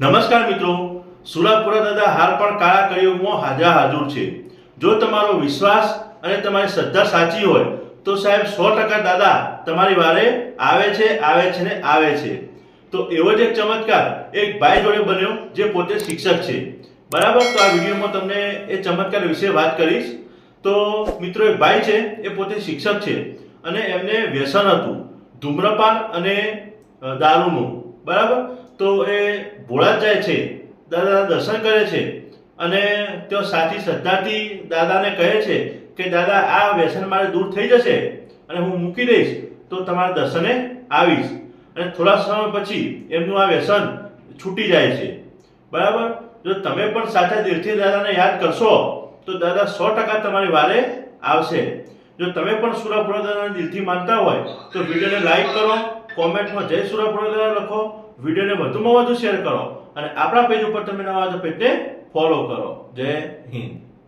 નમસ્કાર મિત્રો. સુરાપુરા દાદા હાલ પણ કાળા કળિયુગમાં હાજર હાજર છે. જો તમારો વિશ્વાસ અને તમારી શ્રદ્ધા સાચી હોય, તો સાહેબ સો ટકા દાદા તમારી વારે આવે છે આવે છે ને આવે છે. તો એવો જ એક ચમત્કાર એક ભાઈ જોડે બન્યો જે પોતે શિક્ષક છે. બરાબર? તો આ વિડીયોમાં તમને એ ચમત્કાર વિશે વાત કરીશ. તો મિત્રો, એક ભાઈ છે, એ પોતે શિક્ષક છે અને એમને વ્યસન હતું, ધૂમ્રપાન અને દારૂનું. બરાબર? તો એ ભોળા જાય છે, દાદાના દર્શન કરે છે અને તેઓ સાચી શ્રદ્ધાથી દાદાને કહે છે કે, દાદા, આ વ્યસન મારે દૂર થઈ જશે અને હું મૂકી દઈશ, તો તમારા દર્શને આવીશ. અને થોડા સમય પછી એમનું આ વ્યસન છૂટી જાય છે. બરાબર? જો તમે પણ સાચા દિલથી દાદાને યાદ કરશો, તો દાદા સો ટકા તમારી વારે આવશે. જો તમે પણ સુરાપુરા દાદાને દિલથી માનતા હોય, તો વિડીયોને લાઈક કરો કોમેન્ટમાં જય સુરાપુરા લખો, વિડીયોને વધુમાં વધુ શેર કરો અને આપણા પેજ ઉપર તમે નવા તો પેજને ફોલો કરો. જય હિન્દ.